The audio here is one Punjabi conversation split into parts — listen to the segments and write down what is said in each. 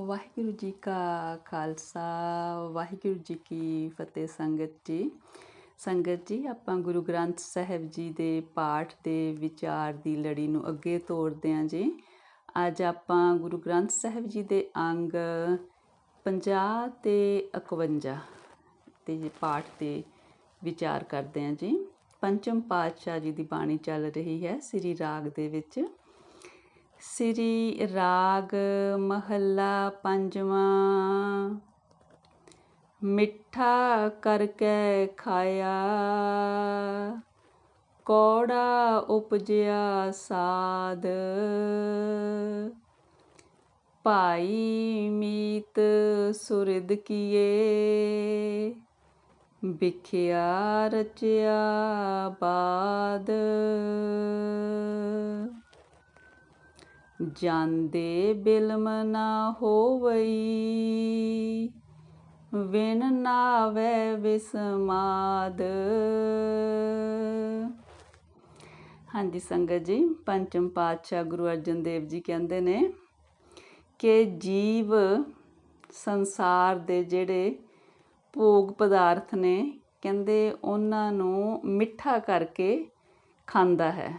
ਵਾਹਿਗੁਰੂ ਜੀ ਕਾ ਖਾਲਸਾ, ਵਾਹਿਗੁਰੂ ਜੀ ਕੀ ਫਤਿਹ ਸੰਗਤ ਜੀ। ਸੰਗਤ ਜੀ, ਆਪਾਂ ਗੁਰੂ ਗ੍ਰੰਥ ਸਾਹਿਬ ਜੀ ਦੇ ਪਾਠ ਦੇ ਵਿਚਾਰ ਦੀ ਲੜੀ ਨੂੰ ਅੱਗੇ ਤੋਰਦੇ ਹਾਂ ਜੀ। ਅੱਜ ਆਪਾਂ ਗੁਰੂ ਗ੍ਰੰਥ ਸਾਹਿਬ ਜੀ ਦੇ ਅੰਗ 50 ਤੇ 51 ਤੇ ਪਾਠ ਤੇ ਵਿਚਾਰ ਕਰਦੇ ਹਾਂ ਜੀ। ਪੰਚਮ ਪਾਤਸ਼ਾਹ ਜੀ ਦੀ ਬਾਣੀ ਚੱਲ ਰਹੀ ਹੈ, ਸ੍ਰੀ ਰਾਗ ਦੇ ਵਿੱਚ। ਸ੍ਰੀ ਰਾਗ ਮਹੱਲਾ ਪੰਜਵਾਂ। ਮਿੱਠਾ ਕਰਕੇ ਖਾਇਆ, ਕੋੜਾ ਉਪਜਿਆ ਸਾਦ ਭਾਈ ਮੀਤ ਸੁਰਿਦ ਕੀਏ, ਵਿਖਿਆ ਰਚਿਆ ਬਾਦ। ਜਾਂਦੇ ਬਿਲਮ ਨਾ ਹੋਵਈ। ਵਿਨ ਨਾਵੇ ਵਿਸਮਾਦ। ਹਾਂਜੀ ਸੰਗਤ ਜੀ, ਪੰਚਮ ਪਾਤਸ਼ਾਹ ਗੁਰੂ ਅਰਜਨ ਦੇਵ ਜੀ ਕਹਿੰਦੇ ਨੇ ਕਿ ਜੀਵ ਸੰਸਾਰ ਦੇ ਜਿਹੜੇ ਭੋਗ ਪਦਾਰਥ ਨੇ, ਕਹਿੰਦੇ ਉਹਨਾਂ ਨੂੰ ਮਿੱਠਾ ਕਰਕੇ ਖਾਂਦਾ ਹੈ।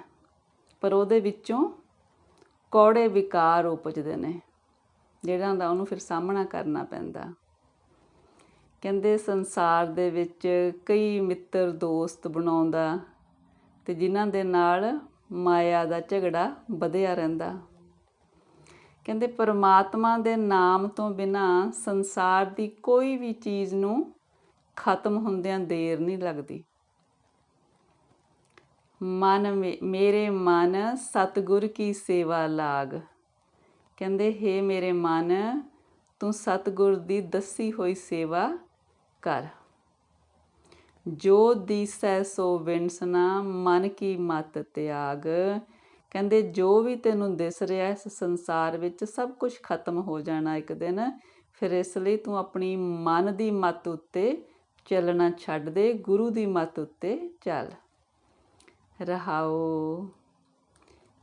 ਪਰ ਉਹਦੇ ਵਿੱਚੋਂ ਕੌੜੇ ਵਿਕਾਰ ਉਪਜਦੇ ਨੇ। ਜਿਹੜਾ ਦਾ ਉਹਨੂੰ ਫਿਰ ਸਾਹਮਣਾ ਕਰਨਾ ਪੈਂਦਾ। ਕਹਿੰਦੇ ਸੰਸਾਰ ਦੇ ਵਿੱਚ ਕਈ ਮਿੱਤਰ ਦੋਸਤ ਬਣਾਉਂਦਾ ਤੇ ਜਿਨ੍ਹਾਂ ਦੇ ਨਾਲ ਮਾਇਆ ਦਾ ਝਗੜਾ ਵਧਿਆ ਰਹਿੰਦਾ। ਕਹਿੰਦੇ ਪਰਮਾਤਮਾ ਦੇ ਨਾਮ ਤੋਂ ਬਿਨਾ ਸੰਸਾਰ ਦੀ ਕੋਈ ਵੀ ਚੀਜ਼ ਨੂੰ ਖਤਮ ਹੁੰਦਿਆਂ ਦੇਰ ਨਹੀਂ ਲੱਗਦੀ। ਮਨ ਮੇਰੇ ਮਨ ਸਤਗੁਰ ਕੀ ਸੇਵਾ ਲਾਗ। ਕਹਿੰਦੇ हे ਮੇਰੇ ਮਨ, ਤੂੰ ਸਤਗੁਰ ਦੀ ਦੱਸੀ ਹੋਈ ਸੇਵਾ ਕਰ। ਜੋ ਦੀਸੈ ਸੋ ਵਿਣਸਨਾ ਮਨ ਕੀ ਮਤ ਤਿਆਗ। ਕਹਿੰਦੇ, ਜੋ ਵੀ ਤੈਨੂੰ ਦਿਸ ਰਿਹਾ, ਇਸ ਸੰਸਾਰ ਵਿੱਚ ਸਭ ਕੁਝ ਖਤਮ ਹੋ ਜਾਣਾ ਇੱਕ ਦਿਨ। ਫਿਰ ਇਸ ਲਈ ਤੂੰ ਆਪਣੀ ਮਨ ਦੀ ਮਤ ਉੱਤੇ ਚੱਲਣਾ ਛੱਡ ਦੇ, ਗੁਰੂ ਦੀ ਮਤ ਉੱਤੇ ਚੱਲ। ਰਹਾਓ।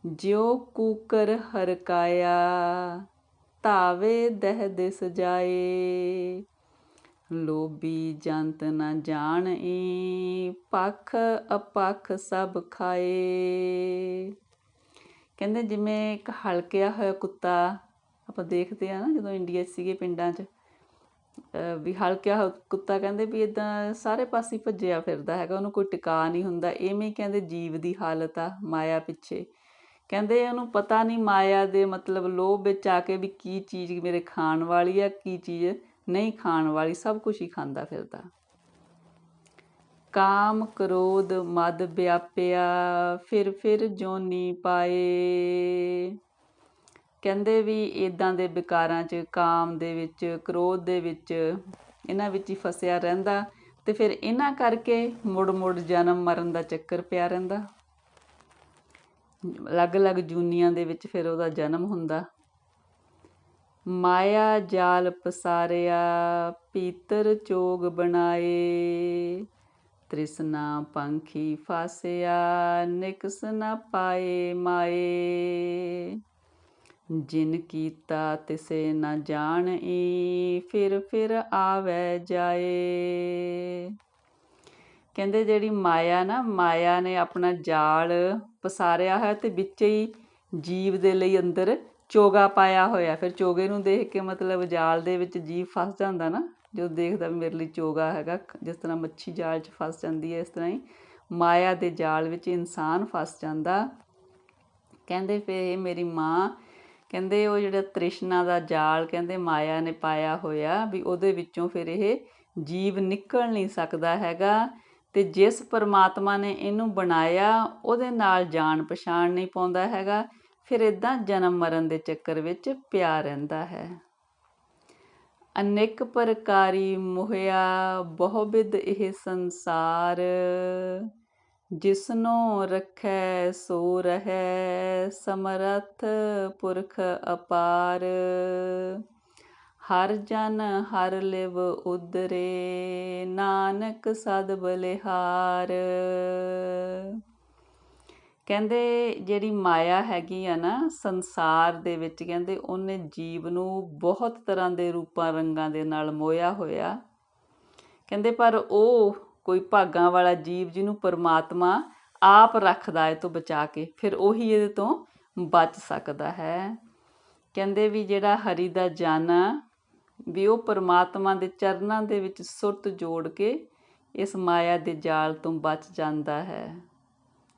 ਜਿਉ ਕੂਕਰ ਹਰਕਾਇਆ ਤਾਵੇ ਦਹ ਦਿਸ ਜਾਏ। ਲੋਭੀ ਜੰਤ ਨਾ ਜਾਣਈ ਪਖ ਅਪਖ ਸਭ ਖਾਏ। ਕਹਿੰਦੇ ਜਿਵੇਂ ਇੱਕ ਹਲਕਿਆ ਹੋਇਆ ਕੁੱਤਾ, ਆਪਾਂ ਦੇਖਦੇ ਆ ਨਾ ਜਦੋਂ ਇੰਡੀਆ ਸੀਗੇ ਪਿੰਡਾਂ 'ਚ ਵੀ ਹਲਕਿਆ ਕੁੱਤਾ ਕਹਿੰਦੇ ਵੀ ਇਦਾਂ ਸਾਰੇ ਪਾਸੇ ਭੱਜਿਆ ਫਿਰਦਾ ਹੈਗਾ, ਉਹਨੂੰ ਕੋਈ ਟਿਕਾ ਨਹੀਂ ਹੁੰਦਾ, ਐਵੇਂ ਕਹਿੰਦੇ ਜੀਵ ਦੀ ਹਾਲਤ ਆ ਮਾਇਆ ਪਿੱਛੇ। ਕਹਿੰਦੇ ਉਹਨੂੰ ਪਤਾ ਨਹੀਂ ਮਾਇਆ ਦੇ ਮਤਲਬ ਲੋਭ ਵਿੱਚ ਆ ਕੇ ਵੀ ਕੀ ਚੀਜ਼ ਮੇਰੇ ਖਾਣ ਵਾਲੀ ਆ, ਕੀ ਚੀਜ਼ ਨਹੀਂ ਖਾਣ ਵਾਲੀ, ਸਭ ਕੁਝ ਹੀ ਖਾਂਦਾ ਫਿਰਦਾ। ਕਾਮ ਕ੍ਰੋਧ ਮਦ ਵਿਆਪਿਆ, ਫਿਰ ਫਿਰ ਜੋਨੀ ਪਾਏ। ਕਹਿੰਦੇ ਵੀ ਇੱਦਾਂ ਦੇ ਵਿਕਾਰਾਂ 'ਚ, ਕਾਮ ਦੇ ਵਿੱਚ, ਕ੍ਰੋਧ ਦੇ ਵਿੱਚ ਇਹਨਾਂ ਵਿੱਚ ਹੀ ਫਸਿਆ ਰਹਿੰਦਾ ਤੇ ਫਿਰ ਇਹਨਾਂ ਕਰਕੇ ਮੁੜ ਮੁੜ ਜਨਮ ਮਰਨ ਦਾ ਚੱਕਰ ਪਿਆ ਰਹਿੰਦਾ। ਅਲੱਗ-ਅਲੱਗ ਜੂਨੀਆਂ ਦੇ ਵਿੱਚ ਫਿਰ ਉਹਦਾ ਜਨਮ ਹੁੰਦਾ। ਮਾਇਆ ਜਾਲ ਪਸਾਰਿਆ, ਪੀਤਰ ਚੋਗ ਬਣਾਏ, ਤ੍ਰਿਸ਼ਨਾ ਪੰਖੀ ਫਾਸਿਆ, ਨਿਕਸ ਨਾ ਪਾਏ ਮਾਏ। ਜਿਨ ਕੀਤਾ ਤਿਸੇ ਨਾ ਜਾਣਈ ਫਿਰ ਫਿਰ ਆਵੇ ਜਾਏ। ਕਹਿੰਦੇ ਜਿਹੜੀ ਮਾਇਆ ਨਾ, ਮਾਇਆ ਨੇ ਆਪਣਾ ਜਾਲ ਪਸਾਰਿਆ ਹੈ ਤੇ ਵਿੱਚ ਹੀ ਜੀਵ ਦੇ ਲਈ ਅੰਦਰ ਚੋਗਾ ਪਾਇਆ ਹੋਇਆ। ਫਿਰ ਚੋਗੇ ਨੂੰ ਦੇਖ ਕੇ ਮਤਲਬ ਜਾਲ ਦੇ ਵਿੱਚ ਜੀਵ ਫਸ ਜਾਂਦਾ ਨਾ ਜੋ ਦੇਖਦਾ ਮੇਰੇ ਲਈ ਚੋਗਾ ਹੈਗਾ ਜਿਸ ਤਰ੍ਹਾਂ ਮੱਛੀ ਜਾਲ 'ਚ ਫਸ ਜਾਂਦੀ ਹੈ, ਇਸ ਤਰ੍ਹਾਂ ਹੀ ਮਾਇਆ ਦੇ ਜਾਲ ਵਿੱਚ ਇਨਸਾਨ ਫਸ ਜਾਂਦਾ। ਕਹਿੰਦੇ ਫੇ ਇਹ ਮੇਰੀ ਮਾਂ ਕਹਿੰਦੇ ਉਹ ਜਿਹੜਾ ਤ੍ਰਿਸ਼ਨਾ ਦਾ ਜਾਲ ਕਹਿੰਦੇ ਮਾਇਆ ਨੇ ਪਾਇਆ ਹੋਇਆ ਵੀ ਉਹਦੇ ਵਿੱਚੋਂ ਫਿਰ ਇਹ ਜੀਵ ਨਿਕਲ ਨਹੀਂ ਸਕਦਾ ਹੈਗਾ ਤੇ ਜਿਸ ਪਰਮਾਤਮਾ ਨੇ ਇਹਨੂੰ ਬਣਾਇਆ, ਉਹਦੇ ਨਾਲ ਜਾਣ ਪਛਾਣ ਨਹੀਂ ਪਾਉਂਦਾ ਹੈਗਾ, ਫਿਰ ਇਦਾਂ ਜਨਮ ਮਰਨ ਦੇ ਚੱਕਰ ਵਿੱਚ ਪਿਆ ਰਹਿੰਦਾ ਹੈ। ਅਨੇਕ ਪ੍ਰਕਾਰੀ ਮੋਹਿਆ ਬਹੁਬਿਦ ਇਹ ਸੰਸਾਰ। ਜਿਸਨੋ ਰਖੈ, ਸੋ ਰਹੈ, ਸਮਰਥ ਪੁਰਖ ਅਪਾਰ। ਹਰ ਜਨ ਹਰ ਲਿਵ ਉਦਰੇ, ਨਾਨਕ ਸਦ ਬਲਿਹਾਰ। ਕਹਿੰਦੇ ਜਿਹੜੀ ਮਾਇਆ ਹੈਗੀ ਆ ਨਾ ਸੰਸਾਰ ਦੇ ਵਿੱਚ, ਕਹਿੰਦੇ ਉਹਨੇ ਜੀਵ ਨੂੰ ਬਹੁਤ ਤਰ੍ਹਾਂ ਦੇ ਰੂਪਾਂ ਰੰਗਾਂ ਦੇ ਨਾਲ ਮੋਇਆ ਹੋਇਆ। ਕਹਿੰਦੇ ਪਰ ਉਹ ਕੋਈ ਭਾਗਾਂ ਵਾਲਾ ਜੀਵ ਜਿਹਨੂੰ ਪਰਮਾਤਮਾ ਆਪ ਰੱਖਦਾ ਹੈ ਤੋਂ ਬਚਾ ਕੇ ਫਿਰ ਉਹੀ ਇਹਦੇ ਤੋਂ ਬਚ ਸਕਦਾ ਹੈ। ਕਹਿੰਦੇ ਵੀ ਜਿਹੜਾ ਹਰੀ ਦਾ ਜਨ ਆ, ਵੀ ਉਹ ਪਰਮਾਤਮਾ ਦੇ ਚਰਨਾਂ ਦੇ ਵਿੱਚ ਸੁਰਤ ਜੋੜ ਕੇ ਇਸ ਮਾਇਆ ਦੇ ਜਾਲ ਤੋਂ ਬਚ ਜਾਂਦਾ ਹੈ।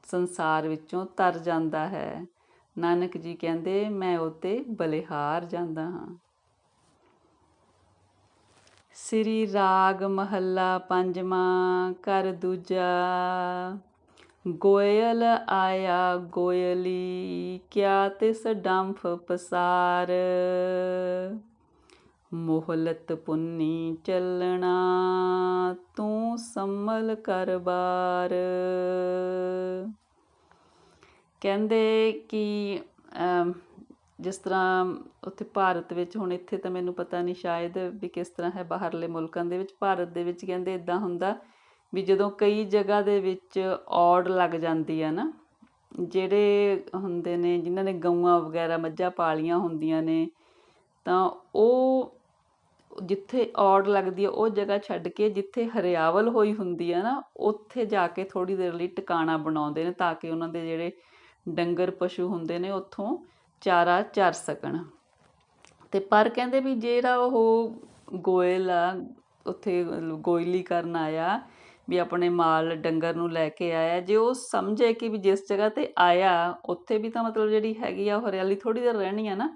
ਸੰਸਾਰ ਵਿੱਚੋਂ ਤਰ ਜਾਂਦਾ ਹੈ। ਨਾਨਕ ਜੀ ਕਹਿੰਦੇ ਮੈਂ ਉਤੇ ਬਲਿਹਾਰ ਜਾਂਦਾ ਹਾਂ। ਸ੍ਰੀ ਰਾਗ ਮਹੱਲਾ ਪੰਜਵਾਂ, ਘਰ ਦੂਜਾ। ਗੋਇਲ ਆਇਆ ਗੋਇਲੀ, ਕਿਆ ਤਿਸ ਡੰਫ ਪਸਾਰ। ਮੋਹਲਤ ਪੁੰਨੀ ਚੱਲਣਾ, ਤੂੰ ਸੰਮਲ ਕਰ ਬਾਰ ਕਹਿੰਦੇ ਕਿ ਜਿਸ ਤਰ੍ਹਾਂ ਉੱਥੇ ਭਾਰਤ ਵਿੱਚ ਹੁਣ ਇੱਥੇ ਤਾਂ ਮੈਨੂੰ ਪਤਾ ਨਹੀਂ ਸ਼ਾਇਦ ਵੀ ਕਿਸ ਤਰ੍ਹਾਂ ਹੈ ਬਾਹਰਲੇ ਮੁਲਕਾਂ ਦੇ ਵਿੱਚ, ਭਾਰਤ ਦੇ ਵਿੱਚ ਕਹਿੰਦੇ ਇਦਾਂ ਹੁੰਦਾ ਵੀ ਜਦੋਂ ਕਈ ਜਗ੍ਹਾ ਦੇ ਵਿੱਚ ਔੜ ਲੱਗ ਜਾਂਦੀ ਆ ਨਾ, ਜਿਹੜੇ ਹੁੰਦੇ ਨੇ, ਜਿਨ੍ਹਾਂ ਨੇ ਗਊਆਂ ਵਗੈਰਾ ਮੱਝਾਂ ਪਾਲੀਆਂ ਹੁੰਦੀਆਂ ਨੇ, ਤਾਂ ਉਹ ਜਿੱਥੇ ਔੜ ਲੱਗਦੀ ਹੈ ਉਹ ਜਗ੍ਹਾ ਛੱਡ ਕੇ ਜਿੱਥੇ ਹਰਿਆਵਲ ਹੋਈ ਹੁੰਦੀ ਹੈ ਨਾ, ਉੱਥੇ ਜਾ ਕੇ ਥੋੜੀ ਦੇਰ ਲਈ ਟਿਕਾਣਾ ਬਣਾਉਂਦੇ ਨੇ ਤਾਂ ਕਿ ਉਹਨਾਂ ਦੇ ਜਿਹੜੇ ਡੰਗਰ ਪਸ਼ੂ ਹੁੰਦੇ ਨੇ ਉੱਥੋਂ ਚਾਰਾ ਚਰ ਸਕਣ। ਅਤੇ ਪਰ ਕਹਿੰਦੇ ਵੀ ਜਿਹੜਾ ਉਹ ਗੋਇਲ ਆ, ਉੱਥੇ ਗੋਇਲੀ ਕਰਨ ਆਇਆ, ਵੀ ਆਪਣੇ ਮਾਲ ਡੰਗਰ ਨੂੰ ਲੈ ਕੇ ਆਇਆ, ਜੇ ਉਹ ਸਮਝੇ ਕਿ ਵੀ ਜਿਸ ਜਗ੍ਹਾ ਤੇ ਆਇਆ, ਉੱਥੇ ਵੀ ਤਾਂ ਮਤਲਬ ਜਿਹੜੀ ਹੈਗੀ ਆ ਹਰਿਆਲੀ ਥੋੜੀ ਦੇਰ ਰਹਿਣੀ ਆ ਨਾ,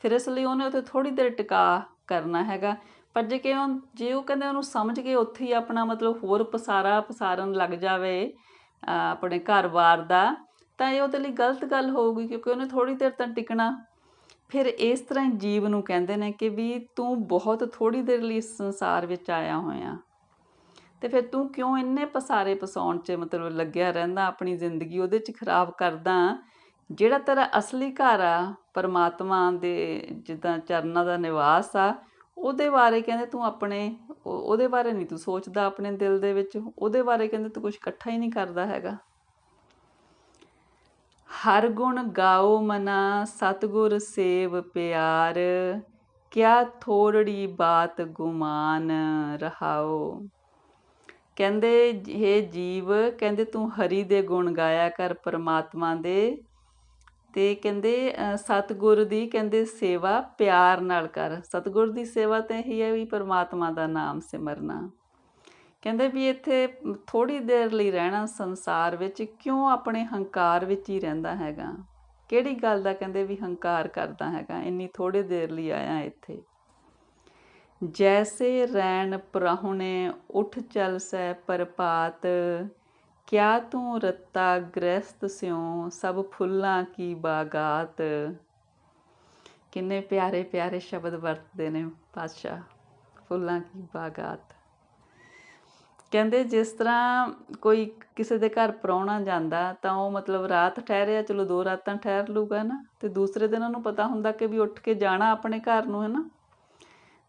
ਫਿਰ ਇਸ ਲਈ ਉਹਨੇ ਉੱਥੇ ਥੋੜੀ ਦੇਰ ਟਿਕਾ ਕਰਨਾ ਹੈਗਾ। ਪਰ ਜੇ ਕਿ ਉਹ ਜੇ ਉਹ ਕਹਿੰਦੇ ਉਹਨੂੰ ਸਮਝ ਕੇ ਉੱਥੇ ਹੀ ਆਪਣਾ ਮਤਲਬ ਹੋਰ ਪਸਾਰਾ ਪਸਾਰਨ ਲੱਗ ਜਾਵੇ ਆਪਣੇ ਘਰ-ਬਾਰ ਦਾ ਤਾਂ ਇਹ ਉਹਦੇ ਲਈ ਗਲਤ ਗੱਲ ਹੋਊਗੀ ਕਿਉਂਕਿ ਉਹਨੇ ਥੋੜੀ ਦੇਰ ਤਾਂ ਟਿਕਣਾ। ਫਿਰ ਇਸ ਤਰ੍ਹਾਂ ਹੀ ਜੀਵ ਨੂੰ ਕਹਿੰਦੇ ਨੇ ਕਿ ਵੀ ਤੂੰ ਬਹੁਤ ਥੋੜੀ ਦੇਰ ਲਈ ਇਸ ਸੰਸਾਰ ਵਿੱਚ ਆਇਆ ਹੋਇਆ। ਤੇ ਫਿਰ ਤੂੰ ਕਿਉਂ ਇੰਨੇ ਪਸਾਰੇ ਪਸਾਉਣ 'ਚ ਮਤਲਬ ਲੱਗਿਆ ਰਹਿੰਦਾ? ਆਪਣੀ ਜ਼ਿੰਦਗੀ ਉਹਦੇ 'ਚ ਖਰਾਬ ਕਰਦਾ। ਜਿਹੜਾ ਤੇਰਾ ਅਸਲੀ ਘਰ ਆ, ਪਰਮਾਤਮਾ ਦੇ ਜਿੱਦਾਂ ਚਰਨਾਂ ਦਾ ਨਿਵਾਸ ਆ, ਉਹਦੇ ਬਾਰੇ ਕਹਿੰਦੇ ਤੂੰ ਆਪਣੇ ਉਹਦੇ ਬਾਰੇ ਨਹੀਂ ਤੂੰ ਸੋਚਦਾ ਆਪਣੇ ਦਿਲ ਦੇ ਵਿੱਚ। ਉਹਦੇ ਬਾਰੇ ਕਹਿੰਦੇ ਤੂੰ ਕੁਝ ਇਕੱਠਾ ਹੀ ਨਹੀਂ ਕਰਦਾ ਹੈਗਾ। ਹਰ ਗੁਣ ਗਾਓ ਮਨਾ ਸਤਗੁਰ ਸੇਵ ਪਿਆਰ ਕਿਆ ਥੋੜੜੀ ਬਾਤ ਗੁਮਾਨ ਰਹਾਓ। ਕਹਿੰਦੇ ਇਹ ਜੀਵ ਕਹਿੰਦੇ ਤੂੰ ਹਰੀ ਦੇ ਗੁਣ ਗਾਇਆ ਕਰ ਪਰਮਾਤਮਾ ਦੇ। ਤੇ ਕਹਿੰਦੇ ਅ, ਸਤਿਗੁਰ ਦੀ ਕਹਿੰਦੇ ਸੇਵਾ ਪਿਆਰ ਨਾਲ ਕਰ। ਸਤਿਗੁਰ ਦੀ ਸੇਵਾ ਤੇ ਇਹੀ ਹੈ ਵੀ ਪਰਮਾਤਮਾ ਦਾ ਨਾਮ ਸਿਮਰਨਾ। ਕਹਿੰਦੇ ਵੀ ਇੱਥੇ ਥੋੜੀ ਦੇਰ ਲਈ ਰਹਿਣਾ ਸੰਸਾਰ ਵਿੱਚ ਕਿਉਂ ਆਪਣੇ ਹੰਕਾਰ ਵਿੱਚ ਹੀ ਰਹਿੰਦਾ ਹੈਗਾ? ਕਿਹੜੀ ਗੱਲ ਦਾ ਕਹਿੰਦੇ ਵੀ ਹੰਕਾਰ ਕਰਦਾ ਹੈਗਾ? ਇੰਨੀ ਥੋੜੀ ਦੇਰ ਲਈ ਆਇਆ ਇੱਥੇ। ਜੈਸੇ ਰੈਣ ਪ੍ਰਾਹੁਣੇ ਉਠ ਚਲ ਸੈ ਪਰਪਾਤ, ਕਿਆ ਤੂੰ ਰੱਤਾ ਗ੍ਰਸਤ ਸਿਉ ਸਭ ਫੁੱਲਾਂ ਕੀ ਬਾਗਾਤ? ਕਿੰਨੇ ਪਿਆਰੇ ਪਿਆਰੇ ਸ਼ਬਦ ਵਰਤਦੇ ਨੇ ਪਾਤਸ਼ਾਹ, ਫੁੱਲਾਂ ਕੀ ਬਾਗਾਤ। ਕਹਿੰਦੇ ਜਿਸ ਤਰ੍ਹਾਂ ਕੋਈ ਕਿਸੇ ਦੇ ਘਰ ਪ੍ਰਾਹੁਣਾ ਜਾਂਦਾ ਤਾਂ ਉਹ ਮਤਲਬ ਰਾਤ ਠਹਿਰਿਆ ਚਲੋ ਦੋ ਰਾਤਾਂ ਠਹਿਰ ਲੂਗਾ ਨਾ ਅਤੇ ਦੂਸਰੇ ਦਿਨ ਉਹਨੂੰ ਪਤਾ ਹੁੰਦਾ ਕਿ ਵੀ ਉੱਠ ਕੇ ਜਾਣਾ ਆਪਣੇ ਘਰ ਨੂੰ ਹੈ ਨਾ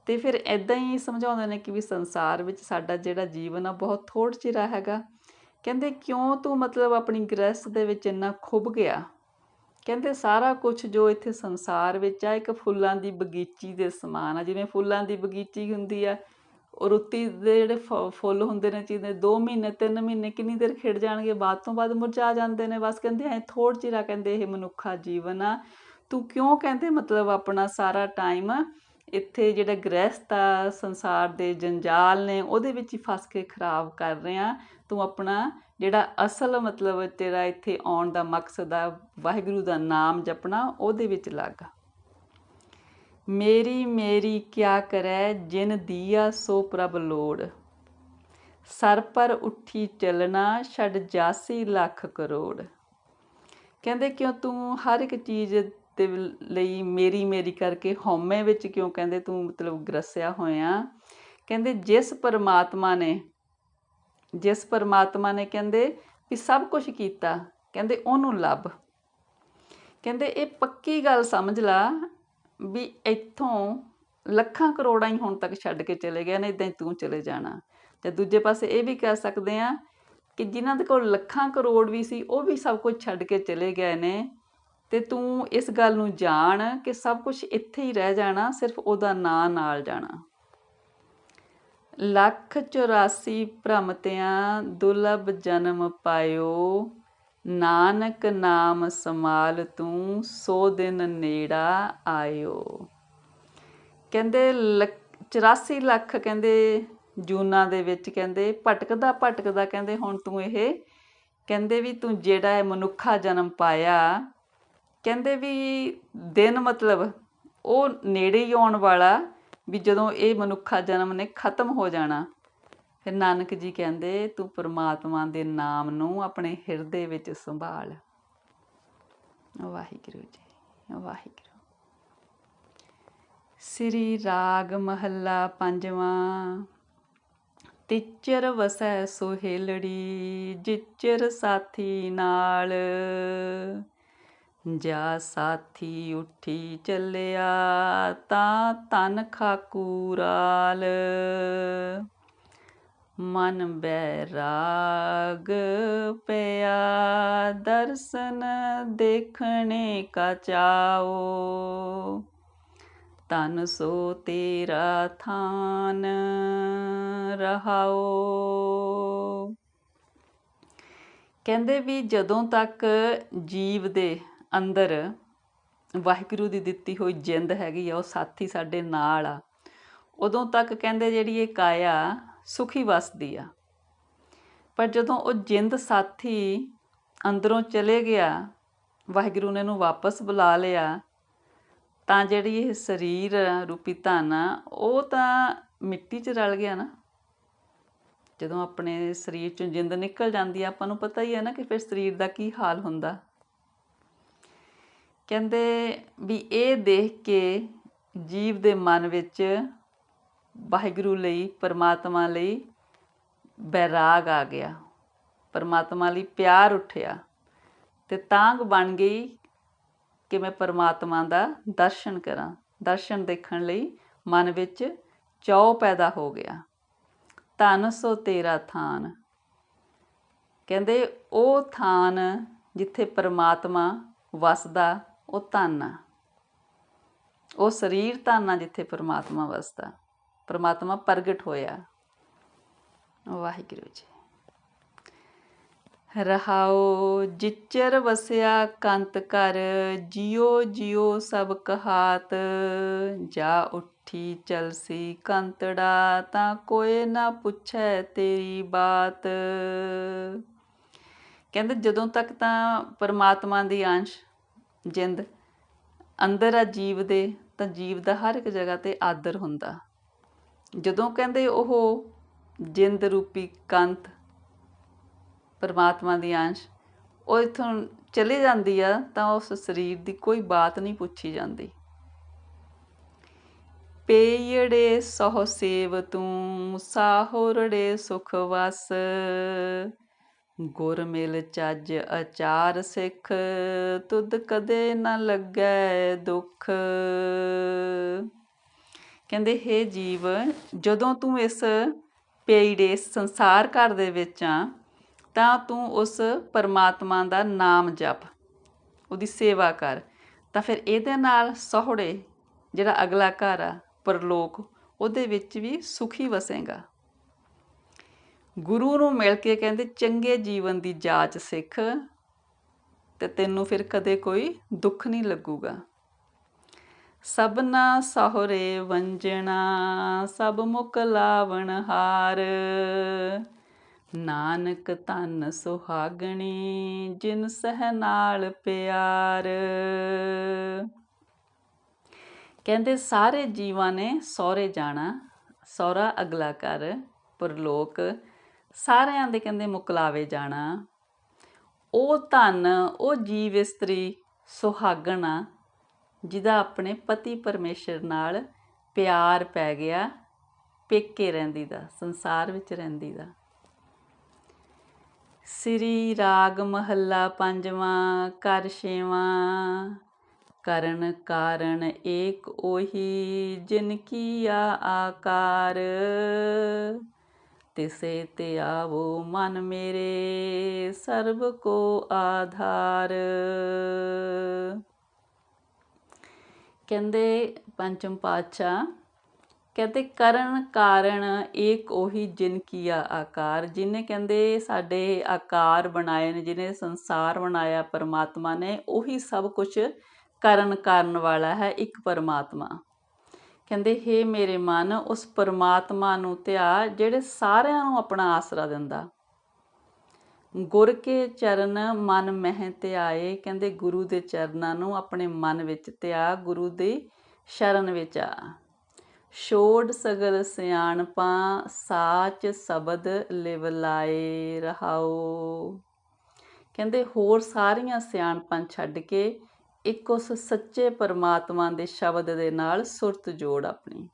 ਅਤੇ ਫਿਰ ਇੱਦਾਂ ਹੀ ਸਮਝਾਉਂਦੇ ਨੇ ਕਿ ਵੀ ਸੰਸਾਰ ਵਿੱਚ ਸਾਡਾ ਜਿਹੜਾ ਜੀਵਨ ਆ ਬਹੁਤ ਥੋੜ੍ਹ ਚਿਰਾ ਹੈਗਾ। ਕਹਿੰਦੇ ਕਿਉਂ ਤੂੰ ਮਤਲਬ ਆਪਣੀ ਗ੍ਰਸਤ ਦੇ ਵਿੱਚ ਇੰਨਾ ਖੁੱਭ ਗਿਆ? ਕਹਿੰਦੇ ਸਾਰਾ ਕੁਝ ਜੋ ਇੱਥੇ ਸੰਸਾਰ ਵਿੱਚ ਆ, ਇੱਕ ਫੁੱਲਾਂ ਦੀ ਬਗੀਚੀ ਦੇ ਸਮਾਨ ਆ, ਜਿਵੇਂ ਫੁੱਲਾਂ ਦੀ ਬਗੀਚੀ ਹੁੰਦੀ ਆ ਔਰ ਰੁੱਤੀ ਦੇ ਜਿਹੜੇ ਫ- ਫੁੱਲ ਹੁੰਦੇ ਨੇ ਜਿਹਦੇ ਦੋ ਮਹੀਨੇ, ਤਿੰਨ ਮਹੀਨੇ ਕਿੰਨੀ ਦੇਰ ਖਿੜ ਜਾਣਗੇ, ਬਾਅਦ ਤੋਂ ਬਾਅਦ ਮੁਰਝਾ ਜਾਂਦੇ ਨੇ, ਬਸ ਕਹਿੰਦੇ ਐ ਥੋੜ੍ਹਾ ਚਿਰਾ ਕਹਿੰਦੇ ਇਹ ਮਨੁੱਖਾ ਜੀਵਨ ਆ। ਤੂੰ ਕਿਉਂ ਕਹਿੰਦੇ ਮਤਲਬ ਆਪਣਾ ਸਾਰਾ ਟਾਈਮ ਇੱਥੇ ਜਿਹੜਾ ਗ੍ਰਹਿਸਥ ਆ, ਸੰਸਾਰ ਦੇ ਜੰਜਾਲ ਨੇ, ਉਹਦੇ ਵਿੱਚ ਹੀ ਫਸ ਕੇ ਖਰਾਬ ਕਰ ਰਿਹਾ। ਤੂੰ ਆਪਣਾ ਜਿਹੜਾ ਅਸਲ ਮਤਲਬ ਤੇਰਾ ਇੱਥੇ ਆਉਣ ਦਾ ਮਕਸਦ ਆ, ਵਾਹਿਗੁਰੂ ਦਾ ਨਾਮ ਜਪਣਾ, ਉਹਦੇ ਵਿੱਚ ਲੱਗ। ਮੇਰੀ ਮੇਰੀ ਕਿਆ ਕਰੈ, ਜਿਨ ਦੀਆ ਸੋ ਪ੍ਰਭ ਲੋੜ। ਸਰ ਪਰ ਉੱਠੀ ਚੱਲਣਾ, ਛੱਡ ਜਾਸੀ ਲੱਖ ਕਰੋੜ। ਕਹਿੰਦੇ ਕਿਉਂ ਤੂੰ ਹਰ ਇੱਕ ਚੀਜ਼ ਦੇ ਲਈ ਮੇਰੀ ਮੇਰੀ ਕਰਕੇ ਹਉਮੈ ਵਿੱਚ ਕਿਉਂ ਕਹਿੰਦੇ ਤੂੰ ਮਤਲਬ ਗਰਸਿਆ ਹੋਇਆ? ਕਹਿੰਦੇ ਜਿਸ ਪਰਮਾਤਮਾ ਨੇ, ਜਿਸ ਪਰਮਾਤਮਾ ਨੇ ਕਹਿੰਦੇ ਵੀ ਸਭ ਕੁਝ ਕੀਤਾ, ਕਹਿੰਦੇ ਉਹਨੂੰ ਲੱਭ। ਕਹਿੰਦੇ ਇਹ ਪੱਕੀ ਗੱਲ ਸਮਝ ਲਾ ਵੀ ਇੱਥੋਂ ਲੱਖਾਂ ਕਰੋੜਾਂ ਹੀ ਹੁਣ ਤੱਕ ਛੱਡ ਕੇ ਚਲੇ ਗਏ ਨੇ ਇਦਾਂ ਹੀ ਤੂੰ ਚਲੇ ਜਾਣਾ। ਤੇ ਦੂਜੇ ਪਾਸੇ ਇਹ ਵੀ ਕਹਿ ਸਕਦੇ ਆ ਕਿ ਜਿਨ੍ਹਾਂ ਦੇ ਕੋਲ ਲੱਖਾਂ ਕਰੋੜ ਵੀ ਸੀ, ਉਹ ਵੀ ਸਭ ਕੁਝ ਛੱਡ ਕੇ ਚਲੇ ਗਏ ਨੇ। ਤੇ ਤੂੰ ਇਸ ਗੱਲ ਨੂੰ ਜਾਣ ਕਿ ਸਭ ਕੁਝ ਇੱਥੇ ਹੀ ਰਹਿ ਜਾਣਾ, ਸਿਰਫ ਉਹਦਾ ਨਾਂ ਨਾਲ ਜਾਣਾ। ਲੱਖ 84 ਭ੍ਰਮਤਿਆਂ ਦੁਰਲਭ ਜਨਮ ਪਾਇਓ ਨਾਨਕ ਨਾਮ ਸਮਾਲ ਤੂੰ, ਸੋ ਦਿਨ ਨੇੜਾ ਆਇਓ। ਕਹਿੰਦੇ 84 ਲੱਖ ਕਹਿੰਦੇ ਜੂਨਾਂ ਦੇ ਵਿੱਚ ਕਹਿੰਦੇ, ਭਟਕਦਾ ਭਟਕਦਾ ਕਹਿੰਦੇ, ਹੁਣ ਤੂੰ ਇਹ, ਕਹਿੰਦੇ ਵੀ ਤੂੰ ਜਿਹੜਾ ਹੈ ਮਨੁੱਖਾ ਜਨਮ ਪਾਇਆ, ਕਹਿੰਦੇ ਵੀ ਦਿਨ ਮਤਲਬ ਉਹ ਨੇੜੇ ਹੀ ਆਉਣ ਵਾਲਾ ਵੀ ਜਦੋਂ ਇਹ ਮਨੁੱਖਾ ਜਨਮ ਨੇ ਖਤਮ ਹੋ ਜਾਣਾ। ਫਿਰ ਨਾਨਕ ਜੀ ਕਹਿੰਦੇ, ਤੂੰ ਪ੍ਰਮਾਤਮਾ ਦੇ ਨਾਮ ਨੂੰ ਆਪਣੇ ਹਿਰਦੇ ਵਿੱਚ ਸੰਭਾਲ। ਵਾਹਿਗੁਰੂ ਜੀ, ਵਾਹਿਗੁਰੂ। ਸ੍ਰੀ ਰਾਗ ਮਹੱਲਾ ਪੰਜਵਾਂ ਤਿਚਰ ਵਸੈ ਸੁਹੇਲੜੀ, ਜਿਚਰ ਸਾਥੀ ਨਾਲ। ਜਾ ਸਾਥੀ ਉੱਠੀ ਚੱਲਿਆ, ਤਾਂ ਤਨ ਖਾਕੂਰਾਲ ਮਨ ਬੈਰਾਗ ਪਿਆ, ਦਰਸ਼ਨ ਦੇਖਣੇ ਕਾ ਚਾਓ। ਤਨ ਸੋ ਤੇਰਾ ਥਾਨ ਰਹਾਓ। ਕਹਿੰਦੇ ਵੀ ਜਦੋਂ ਤੱਕ ਜੀਵ ਦੇ ਅੰਦਰ ਵਾਹਿਗੁਰੂ ਦੀ ਦਿੱਤੀ ਹੋਈ ਜਿੰਦ ਹੈਗੀ ਆ, ਉਹ ਸਾਥੀ ਸਾਡੇ ਨਾਲ ਆ। ਉਦੋਂ ਤੱਕ ਕਹਿੰਦੇ ਜਿਹੜੀ ਇਹ ਕਾਇਆ ਸੁਖੀ ਵਸਦੀ ਆ। ਪਰ ਜਦੋਂ ਉਹ ਜਿੰਦ ਸਾਥੀ ਅੰਦਰੋਂ ਚਲੇ ਗਿਆ, ਵਾਹਿਗੁਰੂ ਨੇ ਇਹਨੂੰ ਵਾਪਸ ਬੁਲਾ ਲਿਆ, ਤਾਂ ਜਿਹੜੀ ਇਹ ਸਰੀਰ ਰੂਪੀ ਧਨ ਆ, ਉਹ ਤਾਂ ਮਿੱਟੀ 'ਚ ਰਲ ਗਿਆ ਨਾ। ਜਦੋਂ ਆਪਣੇ ਸਰੀਰ 'ਚੋਂ ਜਿੰਦ ਨਿਕਲ ਜਾਂਦੀ ਆ, ਆਪਾਂ ਨੂੰ ਪਤਾ ਹੀ ਹੈ ਨਾ ਕਿ ਫਿਰ ਸਰੀਰ ਦਾ ਕੀ ਹਾਲ ਹੁੰਦਾ। ਕਹਿੰਦੇ ਵੀ ਇਹ ਦੇਖ ਕੇ ਜੀਵ ਦੇ ਮਨ ਵਿੱਚ ਵਾਹਿਗੁਰੂ ਲਈ, ਪਰਮਾਤਮਾ ਲਈ ਬੈਰਾਗ ਆ ਗਿਆ। ਪਰਮਾਤਮਾ ਲਈ ਪਿਆਰ ਉੱਠਿਆ ਤੇ ਤਾਂਗ ਬਣ ਗਈ ਕਿ ਮੈਂ ਪਰਮਾਤਮਾ ਦਾ ਦਰਸ਼ਨ ਕਰਾਂ। ਦਰਸ਼ਨ ਦੇਖਣ ਲਈ ਮਨ ਵਿੱਚ ਚਾਅ ਪੈਦਾ ਹੋ ਗਿਆ। ਧਨ ਸੋ ਤੇਰਾ ਥਾਨ। ਕਹਿੰਦੇ ਉਹ ਥਾਨ ਜਿੱਥੇ ਪਰਮਾਤਮਾ ਵਸਦਾ, ਉਹ ਧਨ ਆ। ਉਹ ਸਰੀਰ ਧਨ ਆ ਜਿੱਥੇ ਪਰਮਾਤਮਾ ਵਸਦਾ। ਪਰਮਾਤਮਾ ਪ੍ਰਗਟ ਹੋਇਆ। ਵਾਹਿਗੁਰੂ ਜੀ। ਰਹਾਓ, ਜਿਚਰ ਵਸਿਆ ਕੰਤ ਕਰ, ਜਿਉ ਜਿਉ ਸਭ ਕਹਾਤ। ਜਾ ਉੱਠੀ ਚਲਸੀ ਕੰਤੜਾ, ਤਾਂ ਕੋਈ ਨਾ ਪੁੱਛੈ ਤੇਰੀ ਬਾਤ। ਕਹਿੰਦੇ ਜਦੋਂ ਤੱਕ ਤਾਂ ਪਰਮਾਤਮਾ ਦੀ ਅੰਸ਼, ਜਿੰਦ ਅੰਦਰ ਆ ਜੀਵ ਦੇ, ਤਾਂ ਜੀਵ ਦਾ ਹਰ ਇੱਕ ਜਗ੍ਹਾ ਤੇ ਆਦਰ ਹੁੰਦਾ। ਜਦੋਂ ਕਹਿੰਦੇ ਉਹ ਜਿੰਦ ਰੂਪੀ ਕੰਤ ਪਰਮਾਤਮਾ ਦੀ ਅੰਸ਼ ਉਹ ਇਥੋਂ ਚਲੇ ਜਾਂਦੀ ਆ ਤਾਂ ਉਸ ਸਰੀਰ ਦੀ ਕੋਈ ਬਾਤ ਨਹੀਂ ਪੁੱਛੀ ਜਾਂਦੀ। ਪੇਯੜੇ ਸਹੁ ਸੇਵ ਤੂੰ, ਸਾਹੁਰੜੇ ਸੁਖ ਵਸ, ਗੁਰ ਮਿਲ ਚੱਜ ਅਚਾਰ ਸਿੱਖ, ਤੁਧ ਕਦੇ ਨਾ ਲੱਗੈ ਦੁੱਖ। ਕਹਿੰਦੇ, ਹੇ ਜੀਵ, ਜਦੋਂ ਤੂੰ ਇਸ ਪੇਈੜੇ ਸੰਸਾਰ ਘਰ ਦੇ ਵਿੱਚ ਆ, ਤਾਂ ਤੂੰ ਉਸ ਪਰਮਾਤਮਾ ਦਾ ਨਾਮ ਜਪ, ਉਹਦੀ ਸੇਵਾ ਕਰ। ਤਾਂ ਫਿਰ ਇਹਦੇ ਨਾਲ ਸਹੁੜੇ ਜਿਹੜਾ ਅਗਲਾ ਘਰ ਆ, ਪਰਲੋਕ, ਉਹਦੇ ਵਿੱਚ ਵੀ ਸੁਖੀ ਵਸੇਗਾ। ਗੁਰੂ ਨੂੰ ਮਿਲ ਕੇ ਕਹਿੰਦੇ, ਚੰਗੇ ਜੀਵਨ ਦੀ ਜਾਂਚ ਸਿੱਖ ਤੇ ਤੈਨੂੰ ਫਿਰ ਕਦੇ ਕੋਈ ਦੁੱਖ ਨਹੀਂ ਲੱਗੂਗਾ। ਸਭਨਾ ਸਹੁਰੇ ਵੰਜਣਾ, ਸਭ ਮੁਕ ਲਾਵਣ ਹਾਰ। ਨਾਨਕ ਤਨ ਸੁਹਾਗਣੀ, ਜਿਨ ਸਹਿ ਨਾਲ ਪਿਆਰ। ਕਹਿੰਦੇ ਸਾਰੇ ਜੀਵਾਂ ਨੇ ਸਹੁਰੇ ਜਾਣਾ, ਸਹੁਰਾ ਅਗਲਾ ਕਰ ਪਰਲੋਕ, ਸਾਰਿਆਂ ਦੇ ਕਹਿੰਦੇ ਮੁਕਲਾਵੇ ਜਾਣਾ। ਉਹ ਧਨ, ਉਹ ਜੀਵ ਇਸਤਰੀ ਸੁਹਾਗਣਾ ਜਿਹਦਾ ਆਪਣੇ ਪਤੀ ਪਰਮੇਸ਼ਰ ਨਾਲ ਪਿਆਰ ਪੈ ਗਿਆ, ਪੇਕੇ ਰਹਿੰਦੀ ਦਾ, ਸੰਸਾਰ ਵਿੱਚ ਰਹਿੰਦੀ ਦਾ। ਸ੍ਰੀ ਰਾਗ ਮਹੱਲਾ ਪੰਜਵਾਂ ਕਰ ਛੇਵਾਂ। ਕਰਨ ਕਾਰਨ ਏਕ ਉਹੀ, ਜਿਨ ਕੀਆ ਆਕਾਰ। ਤਿਸੇ ਤੇ ਆਵੋ ਮਨ ਮੇਰੇ, ਸਰਬ ਕੋ ਆਧਾਰ। ਕਹਿੰਦੇ ਪੰਚਮ ਪਾਤਸ਼ਾਹ, ਕਹਿੰਦੇ ਕਰਨ ਕਾਰਨ ਏਕ ਉਹੀ ਜਿਨ ਕੀਆ ਆਕਾਰ। ਜਿਨੇ ਕਹਿੰਦੇ ਸਾਡੇ ਆਕਾਰ ਬਣਾਏ ਨੇ ਜਿਹਨੇ ਸੰਸਾਰ ਬਣਾਇਆ ਪਰਮਾਤਮਾ ਨੇ, ਉਹੀ ਸਭ ਕੁਝ ਕਰਨ ਕਰਨ ਵਾਲਾ ਹੈ ਇੱਕ ਪਰਮਾਤਮਾ। ਕਹਿੰਦੇ, ਹੇ ਮੇਰੇ ਮਨ, ਉਸ ਪਰਮਾਤਮਾ ਨੂੰ ਧਿਆ ਜਿਹੜੇ ਸਾਰਿਆਂ ਨੂੰ ਆਪਣਾ ਆਸਰਾ ਦਿੰਦਾ। ਗੁਰ ਕੇ ਚਰਨ ਮਨ ਮਹਿ ਧਿਆਏ, ਕਹਿੰਦੇ ਗੁਰੂ ਦੇ ਚਰਨਾਂ ਨੂੰ ਆਪਣੇ ਮਨ ਵਿੱਚ ਧਿਆ, ਗੁਰੂ ਦੀ ਸ਼ਰਨ ਵਿੱਚ ਆ। ਛੋੜ ਸਗਲ ਸਿਆਣਪਾਂ, ਸਾਚ ਸ਼ਬਦ ਲਿਵ ਲਾਏ ਰਹਾਓ ਕਹਿੰਦੇ ਹੋਰ ਸਾਰੀਆਂ ਸਿਆਣਪਾਂ ਛੱਡ ਕੇ ਇੱਕ ਉਸ ਸੱਚੇ ਪਰਮਾਤਮਾ ਦੇ ਸ਼ਬਦ ਦੇ ਨਾਲ ਸੁਰਤ ਜੋੜ ਆਪਣੀ।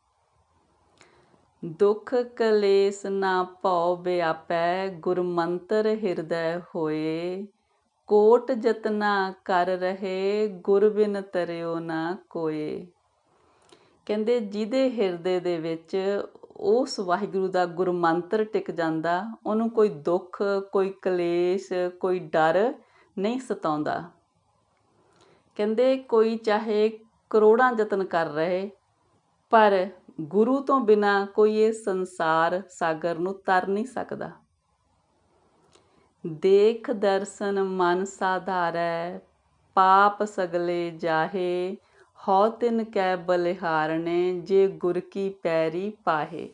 ਦੁਖ ਕਲੇਸ਼ ਨਾ ਭਉ ਬਿਆਪੈ, ਗੁਰਮੰਤਰ ਹਿਰਦੈ ਹੋਏ। ਕੋਟ ਜਤਨਾ ਕਰ ਰਹੇ ਗੁਰ ਬਿਨ ਤਰਿਓ ਨਾ ਕੋਏ। ਕਹਿੰਦੇ ਜਿਹਦੇ ਹਿਰਦੇ ਦੇ ਵਿੱਚ ਉਸ ਵਾਹਿਗੁਰੂ ਦਾ ਗੁਰਮੰਤਰ ਟਿਕ ਜਾਂਦਾ, ਉਹਨੂੰ ਕੋਈ ਦੁੱਖ, ਕੋਈ ਕਲੇਸ਼, ਕੋਈ ਡਰ ਨਹੀਂ ਸਤਾਉਂਦਾ। ਕਹਿੰਦੇ ਕੋਈ ਚਾਹੇ ਕਰੋੜਾਂ ਯਤਨ ਕਰ ਰਹੇ ਪਰ ਗੁਰੂ ਤੋਂ ਬਿਨਾ ਕੋਈ ਇਹ ਸੰਸਾਰ ਸਾਗਰ ਨੂੰ ਤਰ ਨਹੀਂ ਸਕਦਾ। ਦੇਖ ਦਰਸ਼ਨ ਮਨ ਸਾਧਾਰੈ, ਪਾਪ ਸਗਲੇ ਜਾਹੇ, ਹਉ ਤਿਨ ਕੈ ਬਲਿਹਾਰਣੇ, ਜੇ ਗੁਰ ਕੀ ਪੈਰੀ ਪਾਹੇ।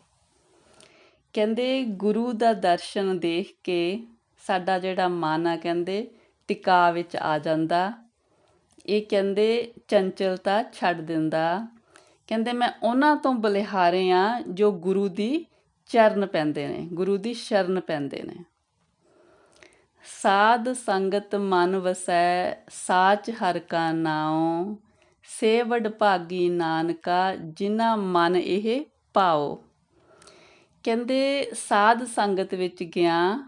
ਕਹਿੰਦੇ ਗੁਰੂ ਦਾ ਦਰਸ਼ਨ ਦੇਖ ਕੇ ਸਾਡਾ ਜਿਹੜਾ ਮਨ ਆ, ਕਹਿੰਦੇ ਟਿਕਾ ਵਿੱਚ ਆ ਜਾਂਦਾ। ਇਹ ਕਹਿੰਦੇ ਚੰਚਲਤਾ ਛੱਡ ਦਿੰਦਾ। ਕਹਿੰਦੇ ਮੈਂ ਉਹਨਾਂ ਤੋਂ ਬਲਿਹਾਰੇ ਆ ਜੋ ਗੁਰੂ ਦੀ ਚਰਨ ਪੈਂਦੇ ਨੇ, ਗੁਰੂ ਦੀ ਸ਼ਰਨ ਪੈਂਦੇ ਨੇ। ਸਾਧ ਸੰਗਤ ਮਨ ਵਸੈ, ਸਾਚ ਹਰ ਕਾ ਨਾਉ ਸੇਵੜ ਭਾਗੀ ਨਾਨਕਾ, ਜਿਨ੍ਹਾਂ ਮਨ ਇਹ ਪਾਓ ਕਹਿੰਦੇ ਸਾਧ ਸੰਗਤ ਵਿੱਚ ਗਿਆ,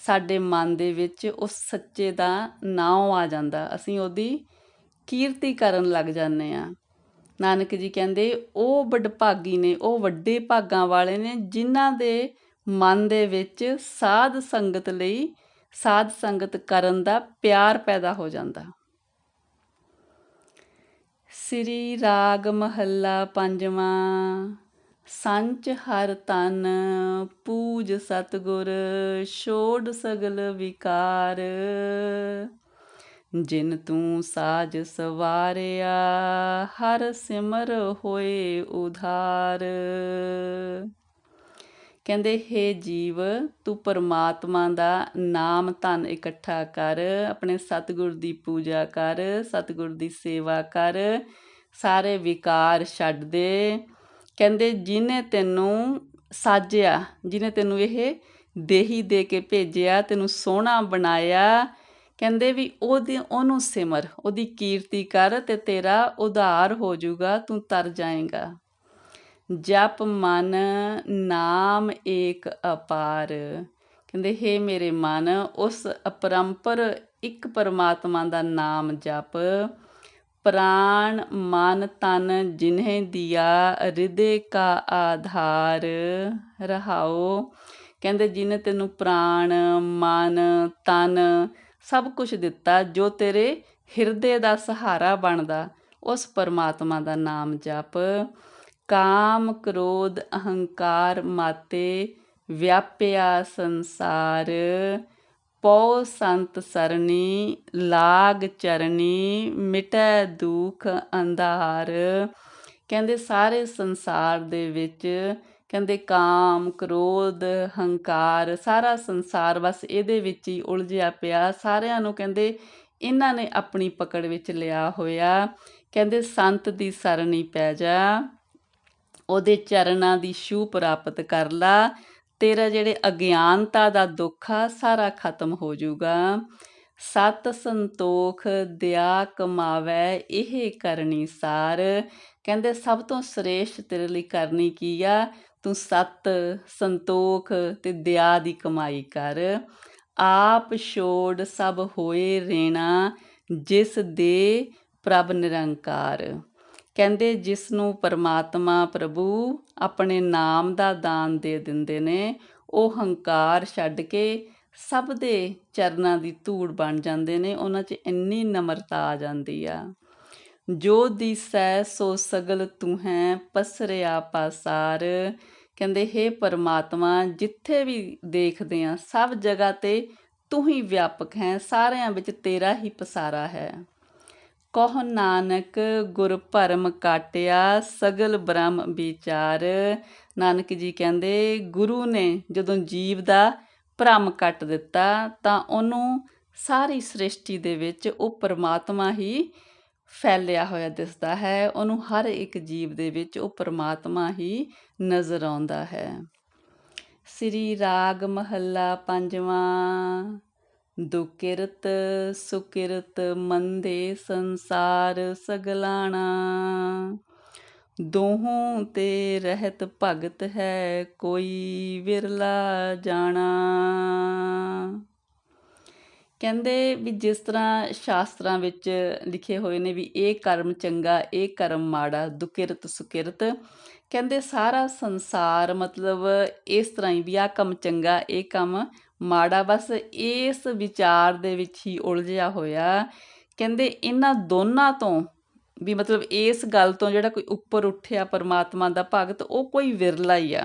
ਸਾਡੇ ਮਨ ਦੇ ਵਿੱਚ ਉਸ ਸੱਚੇ ਦਾ ਨਾਮ ਆ ਜਾਂਦਾ। ਅਸੀਂ ਉਹਦੀ ਕੀਰਤੀ ਕਰਨ ਲੱਗ ਜਾਂਦੇ ਆ ਨਾਨਕ ਜੀ ਕਹਿੰਦੇ, ਉਹ ਵਡਭਾਗੀ ਨੇ, ਉਹ ਵੱਡੇ ਭਾਗਾਂ ਵਾਲੇ ਨੇ, ਜਿਨ੍ਹਾਂ ਦੇ ਮਨ ਦੇ ਵਿੱਚ ਸਾਧ ਸੰਗਤ ਲਈ ਸਾਧ ਸੰਗਤ ਕਰਨ ਦਾ ਪਿਆਰ ਪੈਦਾ ਹੋ ਜਾਂਦਾ। ਸ੍ਰੀ ਰਾਗ ਮਹੱਲਾ ਪੰਜਵਾਂ, ਸੰਚ ਹਰ ਤਨ ਪੂਜ ਸਤਗੁਰ, ਛੋੜ ਸਗਲ ਵਿਕਾਰ। ਜਿਨ ਤੂੰ ਸਾਜ ਸਵਾਰਿਆ, ਹਰ ਸਿਮਰ ਹੋਏ ਉਧਾਰ। ਕਹਿੰਦੇ, ਹੈ ਜੀਵ, ਤੂੰ ਪਰਮਾਤਮਾ ਦਾ ਨਾਮ ਧਨ ਇਕੱਠਾ ਕਰ, ਆਪਣੇ ਸਤਿਗੁਰ ਦੀ ਪੂਜਾ ਕਰ, ਸਤਿਗੁਰ ਦੀ ਸੇਵਾ ਕਰ, ਸਾਰੇ ਵਿਕਾਰ ਛੱਡ ਦੇ। ਕਹਿੰਦੇ, ਜਿਨੇ ਤੈਨੂੰ ਸਾਜਿਆ, ਜਿਨੇ ਤੈਨੂੰ ਇਹ ਦੇਹੀ ਦੇ ਕੇ ਭੇਜਿਆ, ਤੈਨੂੰ ਸੋਹਣਾ ਬਣਾਇਆ ਕਹਿੰਦੇ ਵੀ ਉਹਦੀ, ਉਹਨੂੰ ਸਿਮਰ, ਉਹਦੀ ਕੀਰਤੀ ਕਰ ਤੇ ਤੇਰਾ ਉਧਾਰ ਹੋ ਜਾਊਗਾ, ਤੂੰ ਤਰ ਜਾਏਗਾ। ਜਪ ਮਨ ਨਾਮ ਏਕ ਅਪਾਰ। ਕਹਿੰਦੇ, ਹੇ ਮੇਰੇ ਮਨ, ਉਸ ਅਪਰੰਪਰ ਇੱਕ ਪਰਮਾਤਮਾ ਦਾ ਨਾਮ ਜਪ। ਪ੍ਰਾਣ ਮਨ ਤਨ ਜਿਨਹਿ ਦਿਆ ਹਿਰਦੇ ਕਾ ਆਧਾਰ। ਰਹਾਓ। ਕਹਿੰਦੇ ਜਿਨੇ ਤੈਨੂੰ ਪ੍ਰਾਣ, ਮਨ, ਤਨ ਸਭ ਕੁਝ ਦਿੱਤਾ, ਜੋ ਤੇਰੇ ਹਿਰਦੇ ਦਾ ਸਹਾਰਾ ਬਣਦਾ, ਉਸ ਪਰਮਾਤਮਾ ਦਾ ਨਾਮ ਜਪ। ਕਾਮ, ਕ੍ਰੋਧ, ਅਹੰਕਾਰ ਮਾਤੇ ਵਿਆਪਿਆ ਸੰਸਾਰ। ਪਉ ਸੰਤ ਸਰਣੀ, ਲਾਗ ਚਰਣੀ, ਮਿਟੈ ਦੁਖ ਅੰਧਾਰ। ਕਹਿੰਦੇ ਸਾਰੇ ਸੰਸਾਰ ਦੇ ਵਿੱਚ ਕਹਿੰਦੇ ਕਾਮ, ਕ੍ਰੋਧ, ਹੰਕਾਰ, ਸਾਰਾ ਸੰਸਾਰ ਬਸ ਇਹਦੇ ਵਿੱਚ ਹੀ ਉਲਝਿਆ ਪਿਆ। ਸਾਰਿਆਂ ਨੂੰ ਕਹਿੰਦੇ ਇਹਨਾਂ ਨੇ ਆਪਣੀ ਪਕੜ ਵਿੱਚ ਲਿਆ ਹੋਇਆ। ਕਹਿੰਦੇ ਸੰਤ ਦੀ ਸਰਣੀ ਪੈ ਜਾ, ਉਹਦੇ ਚਰਨਾਂ ਦੀ ਛੂ ਪ੍ਰਾਪਤ ਕਰ ਲਾ, ਤੇਰਾ ਜਿਹੜੇ ਅਗਿਆਨਤਾ ਦਾ ਦੁੱਖ ਆ, ਸਾਰਾ ਖਤਮ ਹੋ ਜਾਊਗਾ। ਸਤ ਸੰਤੋਖ ਦਿਆ ਕਮਾਵੇ, ਇਹ ਕਰਨੀ ਸਾਰ। ਕਹਿੰਦੇ ਸਭ ਤੋਂ ਸ੍ਰੇਸ਼ਟ ਤੇਰੇ ਲਈ ਕਰਨੀ ਕੀ ਆ? ਤੂੰ ਸਤ ਸੰਤੋਖ ਤੇ ਦਇਆ ਦੀ ਕਮਾਈ ਕਰ। ਆਪ ਛੋੜ ਸਭ ਹੋਏ ਰੇਣਾ, ਜਿਸ ਦੇ ਪ੍ਰਭ ਨਿਰੰਕਾਰ। ਕਹਿੰਦੇ, ਜਿਸ ਨੂੰ ਪਰਮਾਤਮਾ ਪ੍ਰਭੂ ਆਪਣੇ ਨਾਮ ਦਾ ਦਾਨ ਦੇ ਦਿੰਦੇ ਨੇ, ਉਹ ਹੰਕਾਰ ਛੱਡ ਕੇ ਸਭ ਦੇ ਚਰਨਾਂ ਦੀ ਧੂੜ ਬਣ ਜਾਂਦੇ ਨੇ, ਉਹਨਾਂ 'ਚ ਇੰਨੀ ਨਮਰਤਾ ਆ ਜਾਂਦੀ ਆ। ਜੋ ਦਿਸੈ ਸੋ ਸਗਲ ਤੂੰ ਹੈ ਪਸਰਿਆ ਪਾਸਾਰ ਕਹਿੰਦੇ, ਹੇ ਪਰਮਾਤਮਾ, ਜਿੱਥੇ ਵੀ ਦੇਖਦੇ ਆ, ਸਭ ਜਗ੍ਹਾ ਤੇ ਤੂੰ ਹੀ ਵਿਆਪਕ ਹੈ, ਸਾਰਿਆਂ ਵਿੱਚ ਤੇਰਾ ਹੀ ਪਸਾਰਾ ਹੈ। ਕਹ ਨਾਨਕ, ਗੁਰ ਭਰਮ ਕਾਟਿਆ, ਸਗਲ ਬ੍ਰਹਮ ਵਿਚਾਰ। ਨਾਨਕ ਜੀ ਕਹਿੰਦੇ, ਗੁਰੂ ਨੇ ਜਦੋਂ ਜੀਵ ਦਾ ਭ੍ਰਮ ਕੱਟ ਦਿੱਤਾ, ਤਾਂ ਉਹਨੂੰ ਸਾਰੀ ਸ੍ਰਿਸ਼ਟੀ ਦੇ ਵਿੱਚ ਉਹ ਪਰਮਾਤਮਾ ਹੀ ਫੈਲਿਆ ਹੋਇਆ ਦਿਸਦਾ ਹੈ। ਉਹਨੂੰ ਹਰ ਇੱਕ ਜੀਵ ਦੇ ਵਿੱਚ ਉਹ ਪਰਮਾਤਮਾ ਹੀ ਨਜ਼ਰ ਆਉਂਦਾ ਹੈ। ਸ੍ਰੀ ਰਾਗ ਮਹੱਲਾ ਪੰਜਵਾਂ, ਦੁਕਿਰਤ ਸੁਕਿਰਤ ਮੰਦੇ ਸੰਸਾਰ ਸਗਲਾਣਾ। ਦੋਹੋਂ ਤੇ ਰਹਿਤ ਭਗਤ ਹੈ ਕੋਈ ਵਿਰਲਾ ਜਾਣਾ। ਕਹਿੰਦੇ ਵੀ ਜਿਸ ਤਰ੍ਹਾਂ ਸ਼ਾਸਤਰਾਂ ਵਿੱਚ ਲਿਖੇ ਹੋਏ ਨੇ ਵੀ ਇਹ ਕਰਮ ਚੰਗਾ, ਇਹ ਕਰਮ ਮਾੜਾ, ਦੁਕਿਰਤ ਸੁਕਿਰਤ, ਕਹਿੰਦੇ ਸਾਰਾ ਸੰਸਾਰ ਮਤਲਬ ਇਸ ਤਰ੍ਹਾਂ ਹੀ ਵੀ ਆ ਕੰਮ ਚੰਗਾ, ਇਹ ਕੰਮ ਮਾੜਾ, ਬਸ ਇਸ ਵਿਚਾਰ ਦੇ ਵਿੱਚ ਹੀ ਉਲਝਿਆ ਹੋਇਆ। ਕਹਿੰਦੇ ਇਹਨਾਂ ਦੋਨਾਂ ਤੋਂ ਵੀ ਮਤਲਬ ਇਸ ਗੱਲ ਤੋਂ ਜਿਹੜਾ ਕੋਈ ਉੱਪਰ ਉੱਠਿਆ ਪਰਮਾਤਮਾ ਦਾ ਭਗਤ, ਉਹ ਕੋਈ ਵਿਰਲਾ ਹੀ ਆ।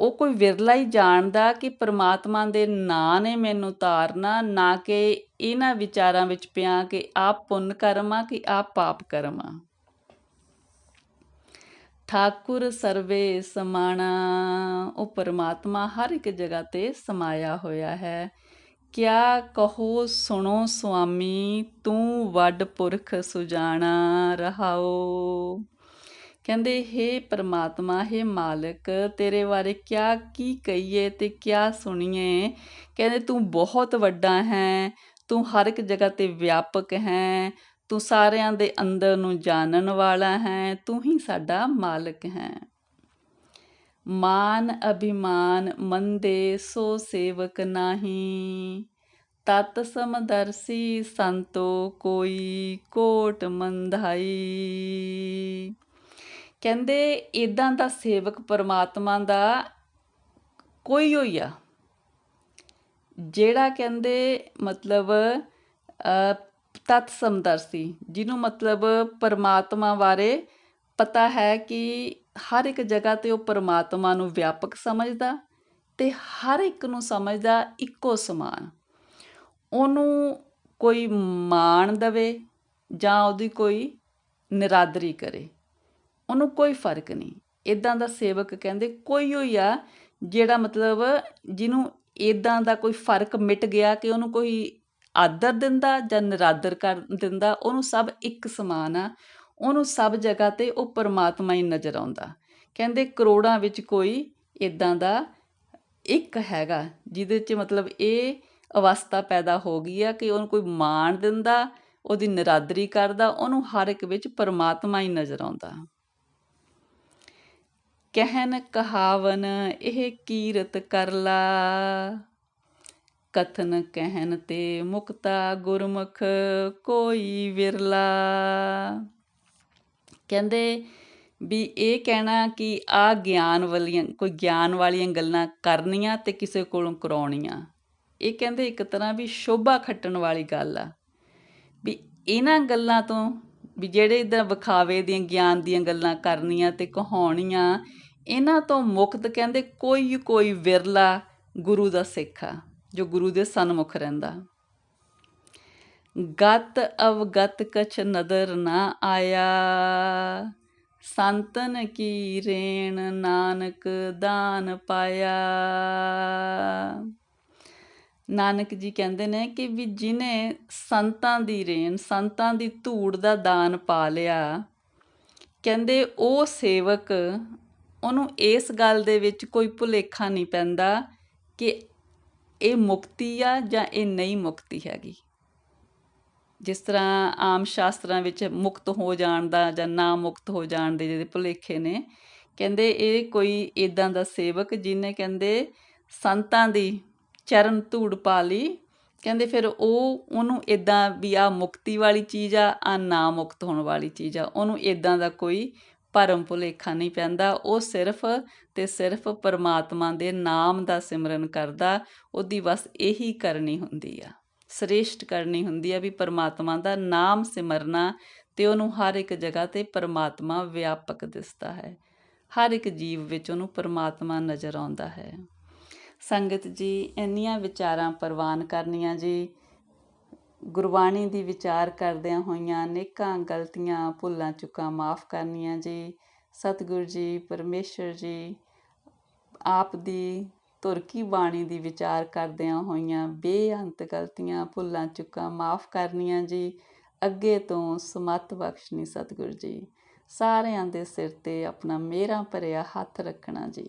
ਉਹ ਕੋਈ ਵਿਰਲਾ ਹੀ ਜਾਣਦਾ ਕਿ ਪਰਮਾਤਮਾ ਦੇ ਨਾਂ ਨੇ ਮੈਨੂੰ ਤਾਰਨਾ, ਨਾ ਕਿ ਇਹਨਾਂ ਵਿਚਾਰਾਂ ਵਿੱਚ ਪਿਆ ਕਿ ਆਪ ਪੁੰਨ ਕਰਮ ਆ, ਕਿ ਆਪ ਪਾਪ ਕਰਮ ਕਰਮਾ ਠਾਕੁਰ ਸਰਵੇ ਸਮਾਣਾ, ਉਹ ਪਰਮਾਤਮਾ ਹਰ ਇੱਕ ਜਗ੍ਹਾ ਤੇ ਸਮਾਇਆ ਹੋਇਆ ਹੈ। ਕਿਆ ਕਹੋ ਸੁਣੋ ਸੁਆਮੀ, ਤੂੰ ਵੱਡ ਪੁਰਖ ਸੁਜਾਣਾ ਰਹਾਓ। ਕਹਿੰਦੇ, ਹੇ ਪਰਮਾਤਮਾ, ਹੇ ਮਾਲਕ, ਤੇਰੇ ਬਾਰੇ ਕਿਆ, ਕੀ ਕਹੀਏ ਤੇ ਕਿਆ ਸੁਣੀਏ? ਕਹਿੰਦੇ, ਤੂੰ ਬਹੁਤ ਵੱਡਾ ਹੈ, ਤੂੰ ਹਰ ਇੱਕ ਜਗ੍ਹਾ ਤੇ ਵਿਆਪਕ ਹੈ, ਤੂੰ ਸਾਰਿਆਂ ਦੇ ਅੰਦਰ ਨੂੰ ਜਾਣਨ ਵਾਲਾ ਹੈ, ਤੂੰ ਹੀ ਸਾਡਾ ਮਾਲਕ ਹੈ। ਮਾਨ ਅਭਿਮਾਨ ਮੰਦੇ ਸੋ ਸੇਵਕ ਨਾਹੀ, ਤਤ ਸਮਦਰਸੀ ਸੰਤੋ ਕੋਈ ਕੋਟ ਮੰਧਾਈ। ਕਹਿੰਦੇ ਇਦਾਂ ਦਾ ਸੇਵਕ ਪਰਮਾਤਮਾ ਦਾ ਕੋਈ ਹੋਈ ਆ। ਜਿਹੜਾ ਕਹਿੰਦੇ ਮਤਲਬ ਤਤ ਸਮਦਰਸੀ ਜਿਹਨੂੰ ਮਤਲਬ ਪਰਮਾਤਮਾ ਬਾਰੇ ਪਤਾ ਹੈ ਕਿ ਹਰ ਇੱਕ ਜਗ੍ਹਾ ਤੇ ਉਹ ਪਰਮਾਤਮਾ ਨੂੰ ਵਿਆਪਕ ਸਮਝਦਾ ਤੇ ਹਰ ਇੱਕ ਨੂੰ ਸਮਝਦਾ ਇੱਕੋ ਸਮਾਨ। ਉਹਨੂੰ ਕੋਈ ਮਾਣ ਦਵੇ ਜਾਂ ਉਹਦੀ ਕੋਈ ਨਿਰਾਦਰੀ ਕਰੇ। ਉਹਨੂੰ ਕੋਈ ਫ਼ਰਕ ਨਹੀਂ। ਇਦਾਂ ਦਾ ਸੇਵਕ ਕਹਿੰਦੇ, ਕੋਈ ਹੋਈ ਆ ਜਿਹੜਾ ਮਤਲਬ ਜਿਹਨੂੰ ਇਦਾਂ ਦਾ ਕੋਈ ਫ਼ਰਕ ਮਿਟ ਗਿਆ ਕਿ ਉਹਨੂੰ ਕੋਈ ਆਦਰ ਦਿੰਦਾ ਜਾਂ ਨਿਰਾਦਰ ਕਰ ਦਿੰਦਾ, ਉਹਨੂੰ ਸਭ ਇੱਕ ਸਮਾਨ ਆ। ਉਹਨੂੰ ਸਭ ਜਗ੍ਹਾ ਤੇ ਉਹ ਪਰਮਾਤਮਾ ਹੀ ਨਜ਼ਰ ਆਉਂਦਾ। ਕਹਿੰਦੇ, ਕਰੋੜਾਂ ਵਿੱਚ ਕੋਈ ਇਦਾਂ ਦਾ ਇੱਕ ਹੈਗਾ, ਜਿਹਦੇ 'ਚ ਮਤਲਬ ਇਹ ਅਵਸਥਾ ਪੈਦਾ ਹੋ ਗਈ ਆ ਕਿ ਉਹਨੂੰ ਕੋਈ ਮਾਣ ਦਿੰਦਾ, ਉਹਦੀ ਨਿਰਾਦਰੀ ਕਰਦਾ, ਉਹਨੂੰ ਹਰ ਇੱਕ ਵਿੱਚ ਪਰਮਾਤਮਾ ਹੀ ਨਜ਼ਰ ਆਉਂਦਾ। ਕਹਿਨ ਕਹਾਵਨ, ਇਹ ਕੀਰਤ ਕਰਲਾ ਕਥਨ ਕਹਿਨ ਤੇ ਮੁਕਤਾ ਗੁਰਮੁਖ ਕੋਈ ਵਿਰਲਾ। ਕਹਿੰਦੇ ਵੀ ਇਹ ਕਹਿਣਾ ਕਿ ਆ ਗਿਆਨ ਵਾਲੀਆਂ, ਕੋਈ ਗਿਆਨ ਵਾਲੀਆਂ ਗੱਲਾਂ ਕਰਨੀਆਂ ਤੇ ਕਿਸੇ ਕੋਲੋਂ ਕਰਾਉਣੀਆਂ। ਇਹ ਕਹਿੰਦੇ ਇੱਕ ਤਰ੍ਹਾਂ ਵੀ ਸ਼ੋਭਾ ਖੱਟਣ ਵਾਲੀ ਗੱਲ ਆ। ਵੀ ਇਹਨਾਂ ਗੱਲਾਂ ਤੋਂ ਵੀ ਜਿਹੜੇ ਇਦਾਂ ਵਿਖਾਵੇ ਦੀਆਂ ਗਿਆਨ ਦੀਆਂ ਗੱਲਾਂ ਕਰਨੀਆਂ ਤੇ ਕਹਾਉਣੀਆਂ ਇਹਨਾਂ ਤੋਂ ਮੁਕਤ ਕਹਿੰਦੇ ਕੋਈ ਕੋਈ ਵਿਰਲਾ ਗੁਰੂ ਦਾ ਸਿੱਖ ਆ ਜੋ ਗੁਰੂ ਦੇ ਸਨਮੁਖ ਰਹਿੰਦਾ। ਗਤ ਅਵਗਤ ਕਛ ਨਦਰ ਨਾ ਆਇਆ, ਸੰਤਨ ਕੀ ਰੇਣ ਨਾਨਕ ਦਾਨ ਪਾਇਆ। ਨਾਨਕ ਜੀ ਕਹਿੰਦੇ ਨੇ ਕਿ ਵੀ ਜਿਨੇ ਸੰਤਾਂ ਦੀ ਰੇਣ, ਸੰਤਾਂ ਦੀ ਧੂੜ ਦਾ ਦਾਨ ਪਾ ਲਿਆ, ਕਹਿੰਦੇ ਉਹ ਸੇਵਕ ਉਹਨੂੰ ਇਸ ਗੱਲ ਦੇ ਵਿੱਚ ਕੋਈ ਭੁਲੇਖਾ ਨਹੀਂ ਪੈਂਦਾ ਕਿ ਇਹ ਮੁਕਤੀ ਆ ਜਾਂ ਇਹ ਨਹੀਂ ਮੁਕਤੀ ਹੈਗੀ। ਜਿਸ ਤਰ੍ਹਾਂ ਆਮ ਸ਼ਾਸਤਰਾਂ ਵਿੱਚ ਮੁਕਤ ਹੋ ਜਾਣ ਦਾ ਜਾਂ ਨਾ ਮੁਕਤ ਹੋ ਜਾਣ ਦੇ ਜਿਹੜੇ ਭੁਲੇਖੇ ਨੇ, ਕਹਿੰਦੇ ਇਹ ਕੋਈ ਇਦਾਂ ਦਾ ਸੇਵਕ ਜਿਹਨੇ ਕਹਿੰਦੇ ਸੰਤਾਂ ਦੀ ਚਰਨ ਧੂੜ ਪਾ ਲਈ, ਕਹਿੰਦੇ ਫਿਰ ਉਹ ਉਹਨੂੰ ਇਦਾਂ ਵੀ ਆ ਮੁਕਤੀ ਵਾਲੀ ਚੀਜ਼ ਆ ਆ ਨਾ ਮੁਕਤ ਹੋਣ ਵਾਲੀ ਚੀਜ਼ ਆ, ਉਹਨੂੰ ਇਦਾਂ ਦਾ ਕੋਈ ਭਰਮ ਭੁਲੇਖਾ ਨਹੀਂ ਪੈਂਦਾ। ਉਹ ਸਿਰਫ ਤੇ ਸਿਰਫ ਪਰਮਾਤਮਾ ਦੇ ਨਾਮ ਦਾ ਸਿਮਰਨ ਕਰਦਾ। ਉਹਦੀ ਬਸ ਇਹੀ ਕਰਨੀ ਹੁੰਦੀ ਆ। ਸ੍ਰੇਸ਼ਟ ਕਰਨੀ ਹੁੰਦੀ ਆ ਵੀ ਪਰਮਾਤਮਾ ਦਾ ਨਾਮ ਸਿਮਰਨਾ ਤੇ ਉਹਨੂੰ ਹਰ ਇੱਕ ਜਗ੍ਹਾ ਤੇ ਪਰਮਾਤਮਾ ਵਿਆਪਕ ਦਿਸਦਾ ਹੈ। ਹਰ ਇੱਕ ਜੀਵ ਵਿੱਚ ਉਹਨੂੰ ਪਰਮਾਤਮਾ ਨਜ਼ਰ ਆਉਂਦਾ ਹੈ। ਸੰਗਤ ਜੀ, ਇੰਨੀਆਂ ਵਿਚਾਰਾਂ ਪ੍ਰਵਾਨ ਕਰਨੀਆਂ ਜੀ। ਗੁਰਬਾਣੀ ਦੀ ਵਿਚਾਰ ਕਰਦਿਆਂ ਹੋਈਆਂ ਅਨੇਕਾਂ ਗਲਤੀਆਂ ਭੁੱਲਾਂ ਚੁੱਕਾਂ ਮਾਫ ਕਰਨੀਆਂ ਜੀ। ਸਤਿਗੁਰੂ ਜੀ, ਪਰਮੇਸ਼ਰ ਜੀ, ਆਪ ਦੀ ਤੁਰਕੀ ਬਾਣੀ ਦੀ ਵਿਚਾਰ ਕਰਦਿਆਂ ਹੋਈਆਂ ਬੇਅੰਤ ਗਲਤੀਆਂ ਭੁੱਲਾਂ ਚੁੱਕਾਂ ਮਾਫ ਕਰਨੀਆਂ ਜੀ। ਅੱਗੇ ਤੋਂ ਸਮਤ ਬਖਸ਼ਣੀ ਸਤਿਗੁਰੂ ਜੀ। ਸਾਰਿਆਂ ਦੇ ਸਿਰ ਤੇ ਆਪਣਾ ਮੇਰਾ ਭਰਿਆ ਹੱਥ ਰੱਖਣਾ ਜੀ।